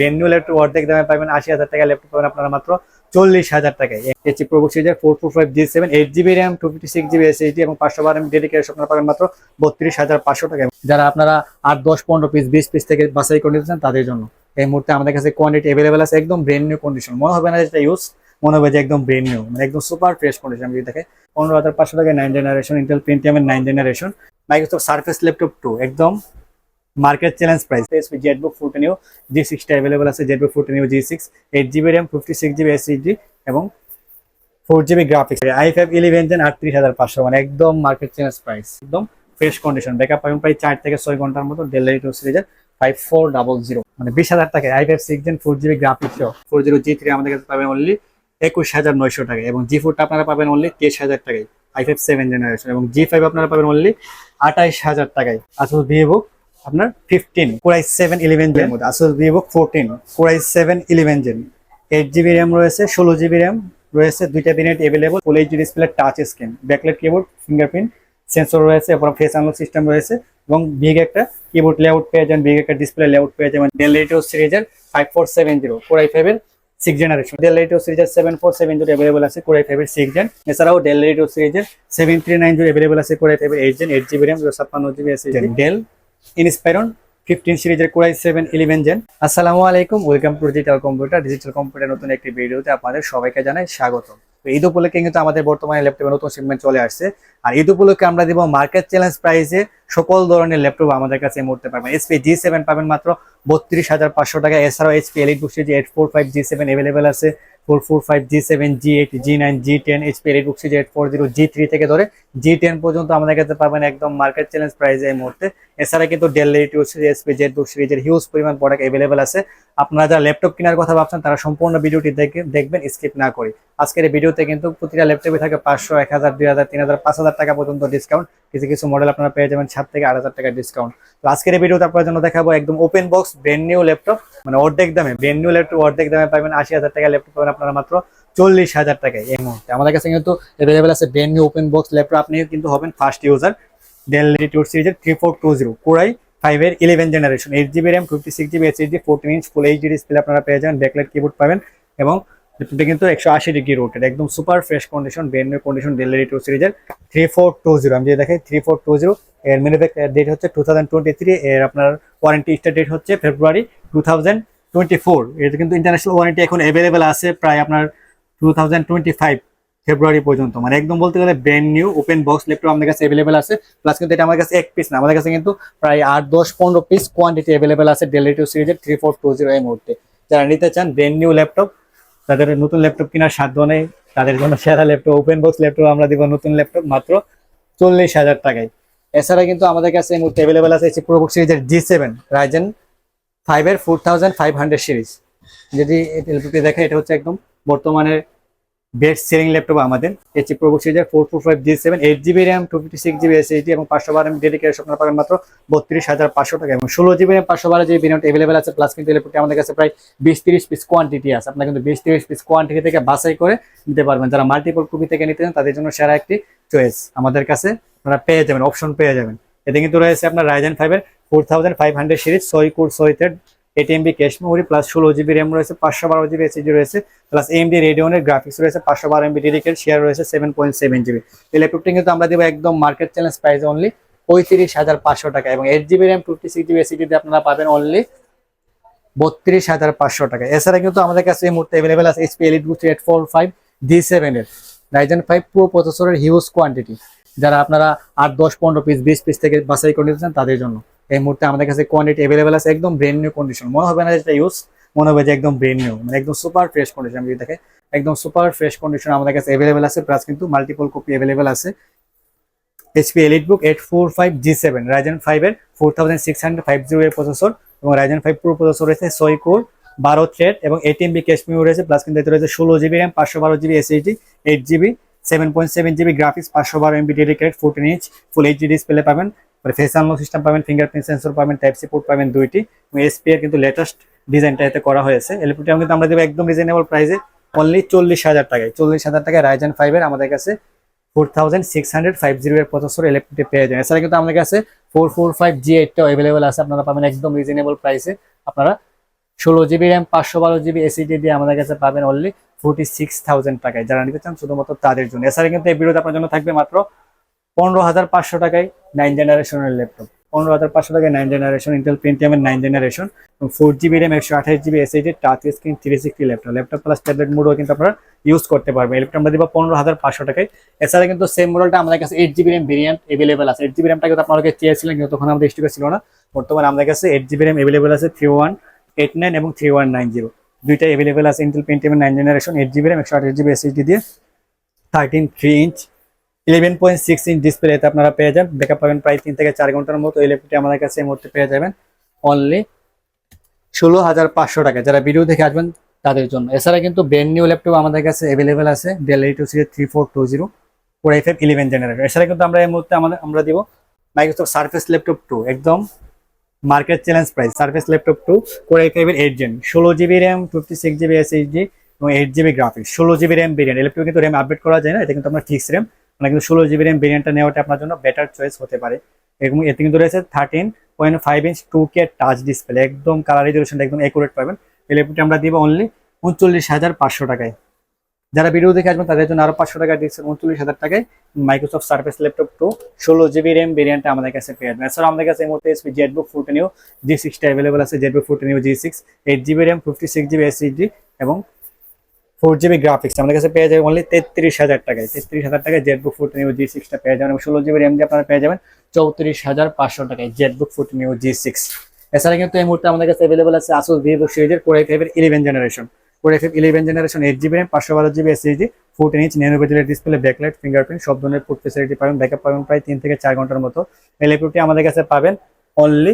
Venue laptop অর্ধেক দামে পাবেন, আশি হাজার টাকা ল্যাপটপ পাবেন আপনারা মাত্র চল্লিশ হাজার টাকায়। এইচপি প্রো সিরিজের four four five G seven eight GB RAM two fifty six GB SSD এবং পাঁচশো বার এম ডেডিকেটেড আপনারা পাবেন মাত্র বত্রিশ হাজার পাঁচশো টাকায়। যারা আপনারা আট, দশ, পনেরো পিস বিশ পিস থেকে বাছাই করে নিতেছেন তাদের জন্য। এই মুহূর্তে আমাদের কাছে কোয়ান্টিটি অ্যাভেলেবেল আছে, একদম ব্রেন নিউ কন্ডিশন মনে হবে না যেটা ইউজ মনে হবে যে একদম ব্রেন নিউ মানে একদম সুপার ফ্রেশ কন্ডিশন যদি দেখে, পনেরো হাজার পাঁচশো টাকায় nine generation Intel পেন্টিয়ামের nine generation Microsoft Surface laptop two একদম market challenge price. SP ZBook fourteen U G সিক্সটা available আছে ZBook fourteen G six eight GB RAM fifty six GB SSD এবং four GB graphics I five eleven gen আটত্রিশ হাজার পাঁচশো মানে একদম market challenge price. একদম fresh condition backup পাবেন প্রায় চার থেকে ছয় ঘণ্টার মতো ডেলিভারি টু সিরিজের ফাইভ ফোর ডাবল জিরো মানে বিশ হাজার টাকায় I five six gen four GB graphics four zero G three আমাদের কাছে পাবেন অনলি একুশ হাজার নয়শো টাকা এবং জি ফোরটা আপনারা পাবেন অনলি তেইশ হাজার টাকায় আই ফাইভ সেভেন জেনারেশন এবং জি ফাইভ আপনারা পাবেন অনলি আঠাইশ হাজার টাকায়। আসল ভিভো আপনার fifteen core I seven eleven gen আসল Vivo fourteen core I seven eleven gen eight GB RAM রয়েছে, ষোলো জিবি র্যাম রয়েছে, দুইটা দিনের available full HD display touch screen backlight keyboard fingerprint sensor রয়েছে, এরপর ফেস আনলক সিস্টেম রয়েছে, এবং বিগ একটা কিবোর্ড লেআউট পেয়ে যাবেন বিগ একটা ডিসপ্লে লেআউট পেয়ে যাবেন ডেল রেডিও সিরিজের five four seven zero core I ফাইভের সিক্স জেনারেশন ডেল রেডিও সিরিজের seven four seven zero available আছে কোরাই ফাইভের সিক্স জেন এছাড়াও ডেল রেডিও সিরিজের seven three nine zero available আছে কোরাই ফাইভের eight gen eight GB RAM ছাপ্পান্ন GB আছে ডেল ইনস্পাইরন ফিফটিন সিরিজের core I seven eleven gen আসসালামু আলাইকুম welcome to digital computer digital computer নতুন একটি ভিডিওতে আপনাদের সবাইকে জানাই স্বাগত ঈদ উপলক্ষে কিন্তু আমাদের বর্তমানে ল্যাপটপের নতুন সেগমেন্ট চলে আসছে। আর ঈদ উপলক্ষে আমরা দিব মার্কেট চ্যালেঞ্জ প্রাইসে সকল ধরনের ল্যাপটপ আমাদের কাছে এই মুহূর্তে পাবেন। এসপি জি সেভেন পাবেন মাত্র বত্রিশ হাজার পাঁচশো টাকা। এছাড়াও HP EliteBook series eight four five G seven available আছে four four five G seven G eight G nine G ten four zero G three থেকে ধরে জি টেন পর্যন্ত পাবেন একদম মার্কেট চ্যালেঞ্জ মুহূর্তে। এছাড়া কিন্তু Dell two series SP ZBook সিরিজের হিউজ পরিমাণ প্রোডাক্ট অ্যাভেলেবেল আছে। আপনারা যারা ল্যাপটপ কেনার কথা ভাবছেন, তারা সম্পূর্ণ ভিডিওটি দেখে- দেখবেন স্কিপ না করে। আজকের এই ভিডিওতে কিন্তু প্রতিটা ল্যাপটপে থাকে পাঁচশো, এক হাজার, দুই হাজার, তিন হাজার, পাঁচ হাজার টাকা পর্যন্ত ডিসকাউন্ট কিছু কিছু মডেল আপনারা পেয়ে যাবেন সাত থেকে আট হাজার টাকা ডিসকাউন্ট তো আজকের এই ভিডিওতে আপনার জন্য দেখাবো একদম open box brand new laptop মানে অর্ধেক দামে ব্র্যান্ড নিউ ল্যাপটপ অর্ধেক দামে পাবেন। আশি হাজার টাকা ল্যাপটপ পাবেন আপনারা মাত্র চল্লিশ হাজার টাকায় এই মুহূর্তে। আমাদের কাছে কিন্তু অ্যাভেলেবেল আছে brand new open box laptop আপনি কিন্তু হবেন ফার্স্ট ইউজার ডেল সিরিজের three four two zero core I ফাইভের eleven generation eight GB RAM fifty six GB HD fourteen inch full HD display আপনারা পেয়ে যাবেন ব্যাকলাইট কিবোর্ড পাবেন এবং ল্যাপটপটা কিন্তু একশো আশি ডিগ্রি রোটেড একদম super fresh condition brand condition Dell Latitude সিরিজের থ্রি ফোর টু জিরো আমি যদি দেখি থ্রি ফোর টু জিরো এর ম্যানুফ্যাকচার ডেট হচ্ছে টু থাউজেন্ড টোয়েন্টি থ্রি এর আপনার ওয়ারেন্টি স্টার ডেট হচ্ছে February two thousand twenty four এটা কিন্তু ইন্টারন্যাশনাল ওয়ারেন্টি এখন অ্যাভেলেবেল আছে, প্রায় আপনার two thousand twenty five February পর্যন্ত। মানে একদম বলতে গেলে brand new open box laptop আমাদের কাছে অ্যাভেলেবেল আছে। প্লাস কিন্তু এটা আমার কাছে এক পিস না, আমাদের কাছে কিন্তু প্রায় আট, দশ, পনেরো পিস কোয়ান্টিটি অ্যাভেলেবেল আছে ডেলিটিভ সিরিজের থ্রি ফোর টু জিরো এই মুহূর্তে। যারা নিতে চান ব্র্যান্ড নিউ ল্যাপটপ তাদের নতুন ল্যাপটপ কেনার সাধ্য নেই। তাদের জন্য সেরা ল্যাপটপ ওপেন বক্স ল্যাপটপ আমরা দিব নতুন ল্যাপটপ মাত্র চল্লিশ হাজার টাকায়। এছাড়া কিন্তু আমাদের কাছে এই মুহূর্তে অ্যাভেলেবেল আছে প্রোবুক সিরিজের জি সেভেন রাইজেন ফাইভের four thousand five hundred series যদি ল্যাপটপটি দেখে এটা হচ্ছে একদম বর্তমানে বেস্ট সেলিং ল্যাপটপ আমাদের এইচপি প্রো সিরিজের four four five G seven eight GB RAM two fifty six GB SSD এবং পাঁচশো বারো এম ডেডিকেটেড আপনারা পাবেন মাত্র বত্রিশ হাজার পাঁচশো টাকা এবং ষোলো জিবি র্যাম পাঁচশো বারো জিবি ভেরিয়েন্ট অ্যাভেলেবেল আছে প্লাস কিন্তু ল্যাপটপটি আমাদের কাছে প্রায় বিশ তিরিশ পিস কোয়ান্টিটি আছে। আপনারা কিন্তু বিশ তিরিশ পিস কোয়ান্টিটি থেকে বাছাই করে নিতে পারবেন। যারা মাল্টিপল কপি থেকে নিতে চান, তাদের জন্য সেরা একটি চয়েস আমাদের কাছে আপনারা পেয়ে যাবেন অপশন পেয়ে যাবেন। এতে কিন্তু রয়েছে আপনার রাইজেন ফাইভের four thousand five hundred series ছয় কোর, ছয় thread eight MB cache memory plus ষোলো জিবি র্যাম রয়েছে, পাঁচশো বারো জিবি এসএসডি রয়েছে প্লাস এমডি রেডিওনের গ্রাফিক্স রয়েছে, পাঁচশো বারো এমবি ডেডিকেট শেয়ার রয়েছে সেভেন পয়েন্ট সেভেন জিবি এই ল্যাপটপটি কিন্তু আমরা দেবো একদম মার্কেট চ্যালেঞ্জ প্রাইস অনলি পঁয়ত্রিশ হাজার পাঁচশো টাকা এবং eight GB RAM fifty six GB এসএসডিতে আপনারা পাবেন অনলি বত্রিশ হাজার পাঁচশো টাকা। এছাড়া কিন্তু আমাদের কাছে এই মুহূর্তে অ্যাভেলেবেল আছে HP elite book eight four five D seven এর রাইজেন ফাইভ প্রো প্রসেসরের হিউজ কোয়ান্টিটি যারা আপনারা আট, দশ, পনেরো পিস বিশ পিস থেকে বাছাই করে নিতে চান তাদের জন্য। এই মুহূর্তে আমাদের কাছে কোয়ান্টিটি অ্যাভেলেবেল আছে, একদম ব্রেন নিউ কন্ডিশন মনে হবে না যেটা ইউজ মনে হবে যে একদম ব্রেন নিউ মানে একদম সুপার ফ্রেশ কন্ডিশন যদি দেখে, একদম সুপার ফ্রেশ কন্ডিশন আমাদের কাছে অ্যাভেলেবেল আছে প্লাস কিন্তু মাল্টিপল কপি অ্যাভেলেবেল আছে। HP elite book eight four five G seven Ryzen ফাইভের four thousand six hundred five zero এর প্রসেসর এবং রাইজেন ফাইভ প্রো প্রসেসর রয়েছে, ছয় কোর বারো থ্রেড এবং এটিএমবি ক্যাশ মেমোরি রয়েছে প্লাস কিন্তু এতে রয়েছে ষোলো জিবি র্যাম পাঁচশো বারো GB SSD eight GB seven point seven GB graphics পাঁচশো বারো MB dedicated fourteen inch full HD display পাবেন। ফেস আনলক সিস্টেম পাবেন ফিঙ্গারপ্রিন্ট সেন্সর পাবেন টাইপ সি পোর্ট পাবেন দুইটি। এবং এসপি এর কিন্তু লেটেস্ট ডিজাইনটা এতে করা হয়েছে। এলপিটি কিন্তু আমরা দেবো একদম রিজনেবল প্রাইসে অনলি চল্লিশ হাজার টাকায়। চল্লিশ হাজার টাকায় রাইজেন ফাইভের আমাদের কাছে four thousand six hundred five zero এর প্রসেসর ইলেকট্রিক পেয়ে যাবেন। এছাড়া কিন্তু আমাদের কাছে ফোর ফোর ফাইভ জি এইটটাও অ্যাভেলেবেল আছে। আপনারা পাবেন একদম রিজনেবল প্রাইসে আপনারা ষোলো জিবি র্যাম পাঁচশো বারো জিবি এসিডি দিয়ে আমাদের কাছে পাবেন অনলি ফোর্টি সিক্স থাউজেন্ড টাকায়। যারা নিতে চান, শুধুমাত্র তাদের জন্য। এছাড়া কিন্তু এই ভিডিওতে আপনার জন্য থাকবে মাত্র পনেরো হাজার পাঁচশো টাকায় নাইন জেনারেশনের ল্যাপটপ পনেরো হাজার পাঁচশো টাকায় নাইন জেনারেশন ইন্টেল পেন্টিয়ামের নাইন জেনারেশন এবং ফোর জিবি র্যাম একশো আঠাশ GB SSD touch screen three sixty laptop laptop plus tablet মোডও কিন্তু আপনারা ইউজ করতে পারবেন। ল্যাপটপ আমরা দিব পনেরো হাজার পাঁচশো টাকায়। এছাড়া কিন্তু সেম মডেলটা আমাদের কাছে eight GB RAM variant available আছে। এইট জিবি র্যামটা কিন্তু আপনারা চেয়েছিলেন, কিন্তু তখন আমাদের স্টকে ছিল না। বর্তমানে আমাদের কাছে এইট জিবি র্যাম এভেলেবেল আছে থ্রি ওয়ান এইট নাইন এবং থ্রি ওয়ান নাইন জিরো দুইটা এভেলেবেল আছে Intel পেন্টিয়ামের nine generation eight GB RAM একশো আঠাশ জিবি এসএইচডি দিয়ে। Thirteen three inch eleven point six inch ডিসপ্লেতে আপনারা পেয়ে যান। ব্যাকআপ পাবেন প্রায় তিন থেকে চার ঘণ্টার মতো। এই ল্যাপটপটি আমাদের কাছে এই মুহূর্তে পেয়ে যাবেন অনলি ষোলো হাজার পাঁচশো টাকা। যারা ভিডিও দেখে আসবেন, তাদের জন্য। এছাড়া কিন্তু ব্র্যান্ড নিউ ল্যাপটপ আমাদের কাছে অ্যাভেলেবেল আছে Dell two series three four two zero four I five eleven generation এছাড়া কিন্তু আমরা এই মুহূর্তে আমাদের, আমরা দিব মাইক্রোসফট সার্ফেস ল্যাপটপ টু একদম market challenge price Surface laptop two core I ফাইভের এইট জেন ষোলো GB RAM fifty six GB SSD এবং এইট জিবি গ্রাফিক্স ল্যাপটপ কিন্তু র্যাম আপডেট করা যায় না, এটা কিন্তু আমরা ফিক্স র্যাম মানে কিন্তু ষোলো জিবি র্যাম ভেরিয়েন্টটা নেওয়াটা আপনার জন্য বেটার চয়েস হতে পারে। এবং এতে কিন্তু রয়েছে thirteen point five inch two K touch display একদম কালার রেজলিউশনটা একদম একুরেট পাবেন। এই ল্যাপটপটি আমরা দিব অনলি উনচল্লিশ হাজার পাঁচশো টাকায়। যারা ভিডিও দেখে আসবেন, তাদের জন্য আরও পাঁচশো টাকা ডিসকাউন্ট উনচল্লিশ হাজার টাকায় মাইক্রোসফট সার্ফেস ল্যাপটপ টু ষোলো জিবি র্যাম ভেরিয়েন্টটা আমাদের কাছে পেয়ে যাবেন। এছাড়া আমাদের কাছে এই মুহূর্তে এসপি জেটবুক ফুটেনিও জি সিক্সটা অ্যাভেলেবল আছে Jetbook ফুটেনিও G six eight GB RAM fifty six GB SSD এবং ফোর জিবি গ্রাফিক্স আমাদের কাছে পেয়ে যাবেন অনলি তেত্রিশ হাজার টাকায়। তেত্রিশ হাজার টাকায় জেটবুক ফুটেনিও জি সিক্সটা পেয়ে যাবেন এবং ষোলো জিবি র্যাম দিয়ে আপনারা পেয়ে যাবেন চৌত্রিশ হাজার পাঁচশো টাকায় জেটবুক ফুটেনিও জি সিক্স এছাড়া কিন্তু এই মুহূর্তে আমাদের কাছে অ্যাভেলেবল আছে আসুস ভিভো সিরিজের কোর আই ফাইভের eleven generation core I five eleven generation eight GB RAM পাঁচশো বারো GB SSD fourteen inch nano বেজেলের display backlight fingerprint সব ধরনের ফুড ফেসিলিটি পাবেন। ব্যাকআপ পাবেন প্রায় তিন থেকে চার ঘণ্টার মতো। এই ল্যাপটপটি আমাদের কাছে পাবেন অনলি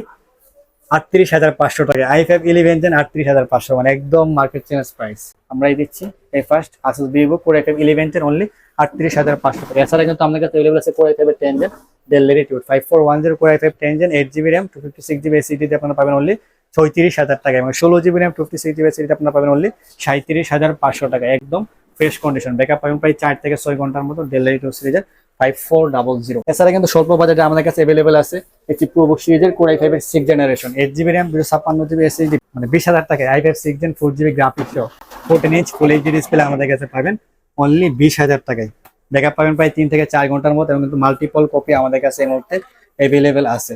আটত্রিশ হাজার পাঁচশো টাকা। আই ফাইভ ইলেভেন জেন আটত্রিশ হাজার পাঁচশো মানে একদম মার্কেট চেঞ্জ প্রাইস আমরাই দিচ্ছি, এই first Asus Vivo core I five eleven gen only আটত্রিশ হাজার পাঁচশো টাকা। এছাড়া কিন্তু আমাদের কাছে অ্যাভেলেবল আছে কোর আই ফাইভের ten gen Dell Latitude five four one zero core I five ten gen eight GB RAM two fifty six GB এসিডিতে আপনারা পাবেন অনলি ছয়ত্রিশ হাজার টাকা। এবং ষোলো GB RAM two fifty six GB এসিডিতে আপনারা পাবেন অনলি সাঁত্রিশ হাজার পাঁচশো টাকা। একদম ফ্রেশ কন্ডিশন ব্যাকআপ পাবেন প্রায় চার থেকে ছয় ঘণ্টার মতো ডেল লেটিটিউড সিরিজের। ফাইভ ফোর ডাবল জিরো এছাড়া কিন্তু স্বল্প বাজেটে আমাদের কাছে অ্যাভেলেবল আছে একটি প্রোবুক সিরিজের কোর আই ফাইভের six generation eight GB RAM দুশো ছাপ্পান্ন জিবি এসএসডি মানে বিশ হাজার টাকায় I five six gen four GB graphics সহ fourteen inch full HD display আমাদের কাছে পাবেন অনলি বিশ হাজার টাকায়। ব্যাকআপ পাবেন প্রায় তিন থেকে চার ঘণ্টার মতো এবং কিন্তু মাল্টিপল কপি আমাদের কাছে এই মুহূর্তে অ্যাভেলেবেল আছে।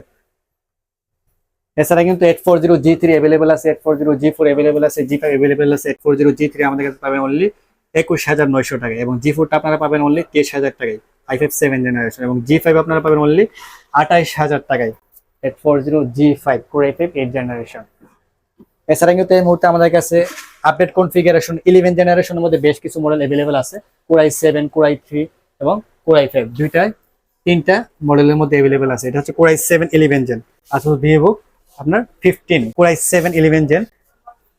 এছাড়া কিন্তু eight four zero G three available আছে eight four zero G four available আছে জি ফাইভ অ্যাভেলেবেল আছে eight four zero G three আমাদের কাছে পাবেন অনলি একুশ হাজার নয়শো টাকায় এবং জি ফোরটা আপনারা পাবেন অনলি তেইশ হাজার টাকায়। আই ফাইভ সেভেন জেনারেশন এবং জি ফাইভ আপনারা পাবেন অনলি আঠাইশ হাজার টাকায়। Eight four zero G five core I five eight generation এছাড়া কিন্তু এই মুহূর্তে আমাদের কাছে আপডেট কনফিগারেশন ইলেভেন জেনারেশনের মধ্যে বেশ কিছু মডেল অ্যাভেলেবেল আছে। Core I seven core I three এবং কোরাই ফাইভ দুইটায় তিনটা মডেলের মধ্যে অ্যাভেলেবেল আছে। এটা হচ্ছে core I seven eleven gen আসলে ভিভো আপনার fifteen core I seven eleven gen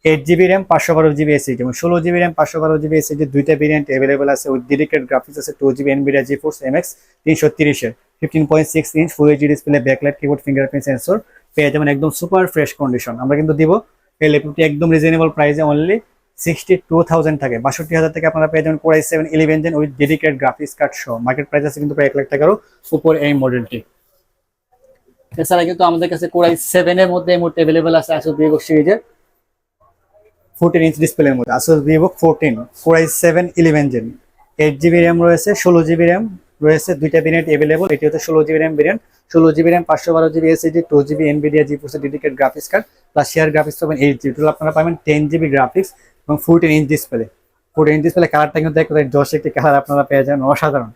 eight GB RAM, পাঁচশো বারো জিবি এসএসডি। এবং ষোলো জিবি র্যাম, পাঁচশো বারো জিবি এসএসডি, দুইটা ভেরিয়েন্ট অ্যাভেলেবল আছে উইথ ডেডিকেট গ্রাফিক্স আছে two GB Nvidia GeForce M X তিনশো তিরিশের। Fifteen point six inch full HD display backlight keyboard fingerprint sensor পেয়ে যাবেন একদম সুপার ফ্রেশ কন্ডিশন আমরা কিন্তু দিব এই ল্যাপটপটি একদম রিজনেবল প্রাইসে অনলি সিক্সটি টু থাউজেন্ড থাকে। বাষট্টি হাজার থেকে আপনারা পেয়ে যাবেন core I seven eleven gen with dedicate graphics card সহ। মার্কেট প্রাইস আছে কিন্তু প্রায় এক লাখ টাকারও উপর এই মডেলটি এছাড়া কিন্তু আমাদের কাছে কোরাই সেভেন এর মধ্যে এই মুহূর্তে অ্যাভেলেবল আছে আসুস ভিভো সিরিজের ফোরটিন ইঞ্চ ডিসপ্লের মধ্যে Asus Vivo fourteen core I seven eleven gen eight GB RAM রয়েছে, ষোলো জিবি র্যাম রয়েছে, দুইটা ভেরিয়েন্ট অ্যাভেলেবল এটি হচ্ছে ষোলো জিবি র্যাম ভেরিয়েন্ট ষোলো জিবি র্যাম পাঁচশো বারো GB SSD two GB Nvidia জি ফোর্সের dedicate graphics card plus share graphics পাবেন এইট জিবি টোটাল আপনারা পাবেন টেন জিবি গ্রাফিক্স এবং fourteen inch display fourteen inch display কালারটা কিন্তু দেখতে দশ একটি কালার আপনারা পেয়ে যাবেন, অসাধারণ।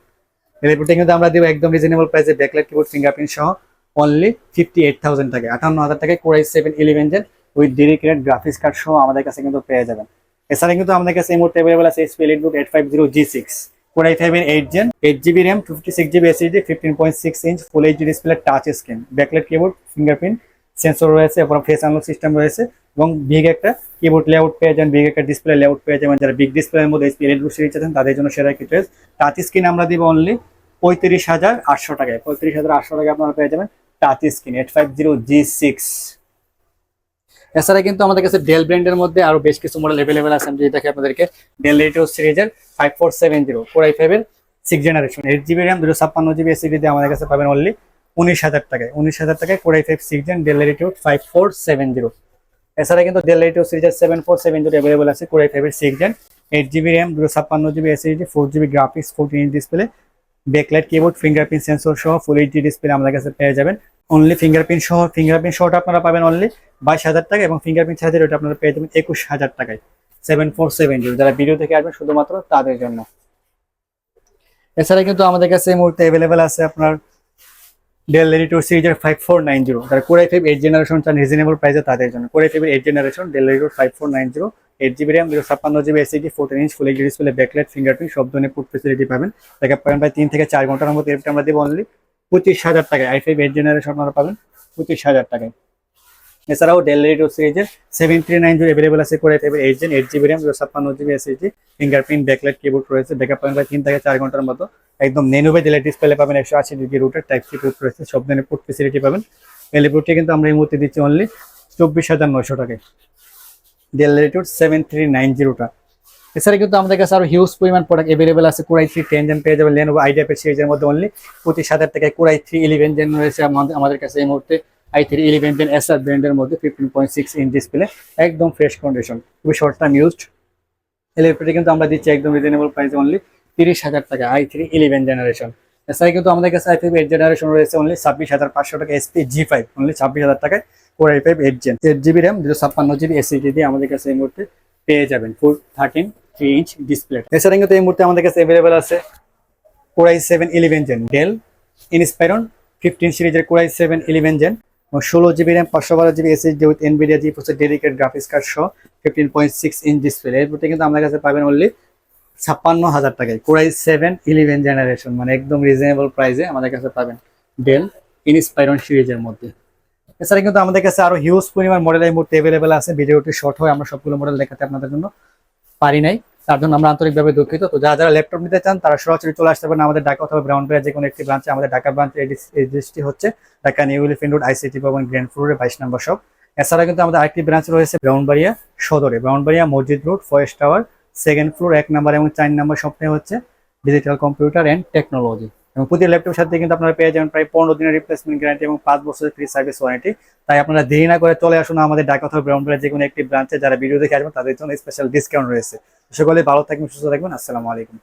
রিপোর্টিং কিন্তু আমরা দিব একদম রিজনেবল প্রাইসে ব্যাকলাইট কিবোর্ড ফিঙ্গারপ্রিন্ট সহ অনলি ফিফটি এইট থাউজেন্ড টাকা আটান্ন হাজার টাকায় core I seven eleven gen with dedicated graphics card সহ আমাদের কাছে কিন্তু পেয়ে যাবেন। এছাড়া কিন্তু আমাদের কাছে এই মুহূর্তে অ্যাভেলেবল আছে HP elite book eight five zero G six core I ফাইভের eight gen eight GB RAM fifty six GB SSD fifteen point six inch full HD display touch screen backlight keyboard fingerprint sensor রয়েছে এবং face unlock system রয়েছে, এবং big একটা keyboard layout পেয়ে যাবেন big একটা display layout পেয়ে যাবেন, যারা বিগ ডিসপ্লের মধ্যে এসপি এলিট বুক সিরিজ আছেন, তাদের জন্য সেরা কিছু টাচ স্ক্রিন আমরা দিব অনলি পঁয়ত্রিশ হাজার আটশো টাকায়, পঁয়ত্রিশ হাজার আটশো টাকায় আপনারা পেয়ে যাবেন touch screen eight five zero G six এছাড়া কিন্তু আমাদের কাছে ডেল ব্র্যান্ডের মধ্যে আরও বেশ কিছু মডেল অ্যাভেলেবেল আছে। আমি দেখি আপনাদেরকে ডেল রেডিও সিরিজের five four seven zero four I ফাইভের six generation eight GB RAM দুশো ছাপ্পান্ন জিবি এসিডি দিয়ে আমাদের কাছে পাবেন অনলি উনিশ হাজার টাকায়। উনিশ হাজার টাকায় four I five six gen Dell radio five four seven zero এছাড়া কিন্তু ডেল এইট সিরিজের সেভেন ফোর সেভেন দুটো অ্যাভেলেবল আছে কোরাই ফাইভের six gen eight GB RAM দুশো ছাপ্পান্ন GB SSD four GB graphics fourteen inch display backlight keyboard fingerprint sensor সহ full HD display আমাদের কাছে পেয়ে যাবেন। অনলি ফিঙ্গারপ্রিন্ট সহ ফিঙ্গারপ্রিন্ট সহটা আপনারা পাবেন অনলি বাইশ হাজার টাকা এবং ফিঙ্গারপ্রিন্ট ছাড়া ওটা আপনারা পেয়ে যাবেন একুশ হাজার টাকায়। Seven four seven zero. যারা ভিডিও থেকে আসবেন শুধুমাত্র তাদের জন্য। এছাড়া কিন্তু আমাদের কাছে এই মুহূর্তে অ্যাভেলেবেল আছে আপনার ডেল লেডিটো সিরিজের ফাইভ ফোর নাইন জিরো যারা core I five eight generation চান রিজনেবল প্রাইসে তাদের জন্য। কোরাই ফাইভের eight generation Dell two five four nine zero eight GB RAM দুশো ছাপ্পান্ন GB SSD fourteen inch full HD display backlight fingerprint সব ধরনের পুট ফেসিলিটি পাবেন। ব্যাকআপ পাবেন প্রায় তিন থেকে চার ঘণ্টার মধ্যে এরপর আমরা দেবো অনলি পঁচিশ হাজার টাকায় আই ফাইভ এইট জেনারেশন আপনারা পাবেন। পঁচিশ হাজার টাকায়। এছাড়াও ডেল রেডিও সিরিজের seven three nine zero available আছে করে থাকবে eight gen eight GB RAM ছাপ্পান্ন GB SSD fingerprint backlight keyboard রয়েছে। ব্যাকআপ পাবেন তিন থেকে চার ঘণ্টার মতো। একদম নেনুবে ডিলেট ডিসপ্লে পাবেন একশো আশি ডিগ্রি রুটের টাইপ সি পোর্ট রয়েছে। সব ধরনের পোর্ট ফেসিলিটি পাবেন। এলিপুরটি কিন্তু আমরা এই মুহূর্তে দিচ্ছি অনলি চব্বিশ হাজার নয়শো টাকায়। ডেল রেডিওর সেভেন থ্রি নাইন জিরোটা এছাড়া কিন্তু আমাদের কাছে আরও হিউজ পরিমাণ প্রোডাক্ট এভেলেবেল আছে। Core I three ten gen পেয়ে যাবেন। লেনোভো আইডিয়া সিরিজের মধ্যে অনলি পঁচিশ হাজার টাকায় কোরাই থ্রি ইলেভেন জেন রয়েছে আমাদের কাছে এই মুহূর্তে। I three eleven gen S R ব্র্যান্ডের মধ্যে fifteen point six inch display একদম ফ্রেশ কন্ডিশন খুবই শর্ট টাইম ইউজড এলিপ্রিটি কিন্তু আমরা দিচ্ছি একদম রিজনেবল প্রাইসে অনলি তিরিশ হাজার টাকা আই থ্রি ইলেভেন জেনারেশন এছাড়া কিন্তু আমাদের কাছে আই ফাইভ এইট জেনারেশন রয়েছে অনলি ছাব্বিশ হাজার পাঁচশো টাকা এসপি জি ফাইভ অনলি ছাব্বিশ হাজার টাকায় four I five eight gen eight GB RAM দুশো ছাপ্পান্ন জিবি এসিডি দিয়ে আমাদের কাছে এই মুহূর্তে পেয়ে যাবেন four thirteen three inch display এছাড়া কিন্তু এই মুহূর্তে আমাদের কাছে অ্যাভেলেবেল আছে core I seven eleven gen Dell Inspiron fifteen সিরিজের core I seven eleven gen ষোলো জিবি র্যাম, পাঁচশো বারো GB SSD with Nvidia G process dedicate graphics card সহ fifteen point six inch display এর কিন্তু আমাদের কাছে পাবেন অনলি ছাপ্পান্ন হাজার টাকায়। কোরাই সেভেন ইলেভেন জেনারেশন মানে একদম রিজনেবল প্রাইসে আমাদের কাছে পাবেন ডেল ইনস্পাইরন সিরিজের মধ্যে। এছাড়া কিন্তু আমাদের কাছে আরও হিউজ পরিমাণ মডেল এই মুহূর্তে অ্যাভেলেবেল আছে। ভিডিওটি শর্ট হয়, আমরা সবগুলো মডেল দেখাতে আপনাদের জন্য পারি নাই। তার জন্য আমরা আন্তরিকভাবে দুঃখিত। তো যারা যারা ল্যাপটপ নিতে চান, তারা সরাসরি চলে আসতে পারেন আমাদের ঢাকা অথবা ব্রাউন যে কোনো একটি ব্রাঞ্চে আমাদের ঢাকা ব্রাঞ্চের এড্রেসটি হচ্ছে Dhaka New Elephant Road ICT ভবন, গ্র্যান্ড ফ্লোরে, বাইশ নম্বর শপ। এছাড়া কিন্তু আমাদের আরেকটি ব্রাঞ্চ রয়েছে ব্রাউনবাড়িয়া সদরে। ব্রাউনবাড়িয়া মসজিদ Road Forest Tower second floor এক নম্বর এবং চার নাম্বার স্বপ্নে হচ্ছে ডিজিটাল কম্পিউটার অ্যান্ড টেকনোলজি এবং প্রতি ল্যাপটপের সাথে কিন্তু আপনারা পেয়ে যাবেন প্রায় পনেরো দিনের রিপ্লেসমেন্ট গ্যারান্টি এবং পাঁচ বছরের ফ্রি সার্ভিস ওয়ারেন্টি তাই আপনারা দেরি না করে চলে আসুন আমাদের ঢাকা অথবা ব্রাউনবাড়িয়া যে কোনো একটি ব্রাঞ্চে যারা ভিডিও দেখে আসবেন, তাদের জন্য স্পেশাল ডিসকাউন্ট রয়েছে। সকলে ভালো থাকবেন, সুস্থ থাকবেন। আসসালামু আলাইকুম।